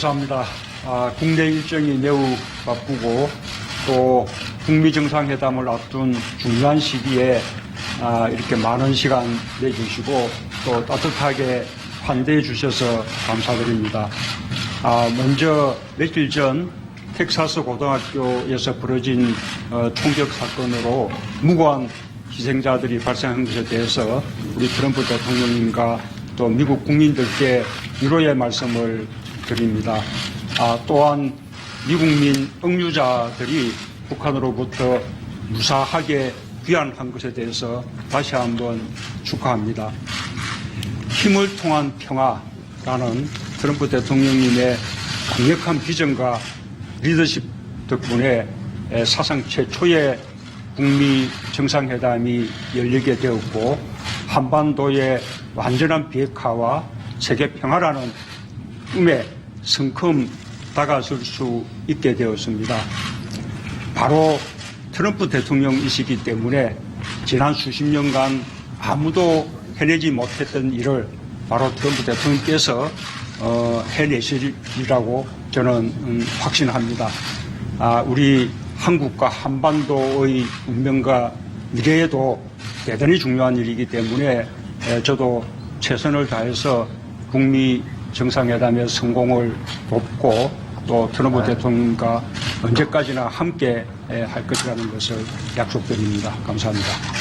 감사합니다. 아, 국내 일정이 매우 바쁘고 또 북미 정상회담을 앞둔 중요한 시기에 아, 이렇게 많은 시간 내주시고 또 따뜻하게 환대해 주셔서 감사드립니다. 아, 먼저 며칠 전 텍사스 고등학교에서 벌어진 어, 총격 사건으로 무고한 희생자들이 발생한 것에 대해서 우리 트럼프 대통령님과 또 미국 국민들께 위로의 말씀을 드립니다. 아, 또한 미국민 억류자들이 북한으로부터 무사하게 귀환한 것에 대해서 다시 한번 축하합니다. 힘을 통한 평화라는 트럼프 대통령님의 강력한 비전과 리더십 덕분에 에, 사상 최초의 북미 정상회담이 열리게 되었고 한반도의 완전한 비핵화와 세계 평화라는 꿈에 성큼 다가설 수 있게 되었습니다. 바로 트럼프 대통령이시기 때문에 지난 수십 년간 아무도 해내지 못했던 일을 바로 트럼프 대통령께서 어, 해내시리라고 저는 음, 확신합니다. 아, 우리 한국과 한반도의 운명과 미래에도 대단히 중요한 일이기 때문에 에, 저도 최선을 다해서 북미 정상회담의 성공을 돕고 또 트럼프 대통령과 언제까지나 함께 에, 할 것이라는 것을 약속드립니다. 감사합니다.